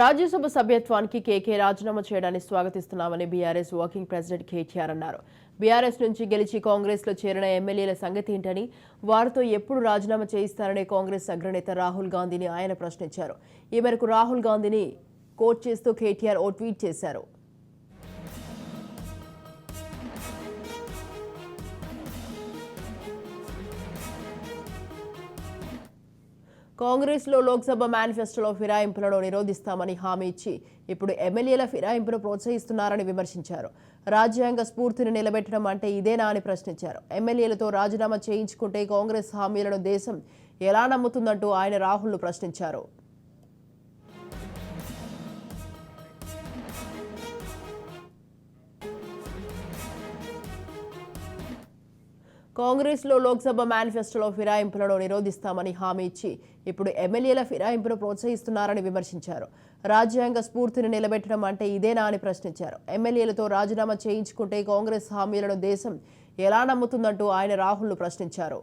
రాజ్యసభ సభ్యత్వానికి కేకే రాజీనామా చేయడాన్ని స్వాగతిస్తున్నామని బీఆర్ఎస్ వర్కింగ్ ప్రెసిడెంట్ కేటీఆర్ అన్నారు. బీఆర్ఎస్ నుంచి గెలిచి కాంగ్రెస్లో చేరిన ఎమ్మెల్యేల సంగతి ఏంటని వారితో ఎప్పుడు రాజీనామా చేయిస్తారనే కాంగ్రెస్ అగ్రనేత రాహుల్ గాంధీని ఆయన ప్రశ్నించారు. ఈ మేరకు రాహుల్ గాంధీని కోట్ చేస్తూ కేటీఆర్ ఓ ట్వీట్ చేశారు. కాంగ్రెస్లో లోక్సభ మేనిఫెస్టోలో ఫిరాయింపులను నిరోధిస్తామని హామీ ఇచ్చి ఇప్పుడు ఎమ్మెల్యేల ఫిరాయింపును ప్రోత్సహిస్తున్నారని విమర్శించారు. రాజ్యాంగ స్ఫూర్తిని నిలబెట్టడం అంటే ఇదేనా అని ప్రశ్నించారు. ఎమ్మెల్యేలతో రాజీనామా చేయించుకుంటే కాంగ్రెస్ హామీలను దేశం ఎలా నమ్ముతుందంటూ ఆయన రాహుల్ను ప్రశ్నించారు. కాంగ్రెస్లో లోక్సభ మేనిఫెస్టోలో ఫిరాయింపులను నిరోధిస్తామని హామీ ఇచ్చి ఇప్పుడు ఎమ్మెల్యేల ఫిరాయింపును ప్రోత్సహిస్తున్నారని విమర్శించారు. రాజ్యాంగ స్ఫూర్తిని నిలబెట్టడం అంటే ఇదేనా అని ప్రశ్నించారు. ఎమ్మెల్యేలతో రాజీనామా చేయించుకుంటే కాంగ్రెస్ హామీలను దేశం ఎలా నమ్ముతుందంటూ ఆయన రాహుల్ను ప్రశ్నించారు.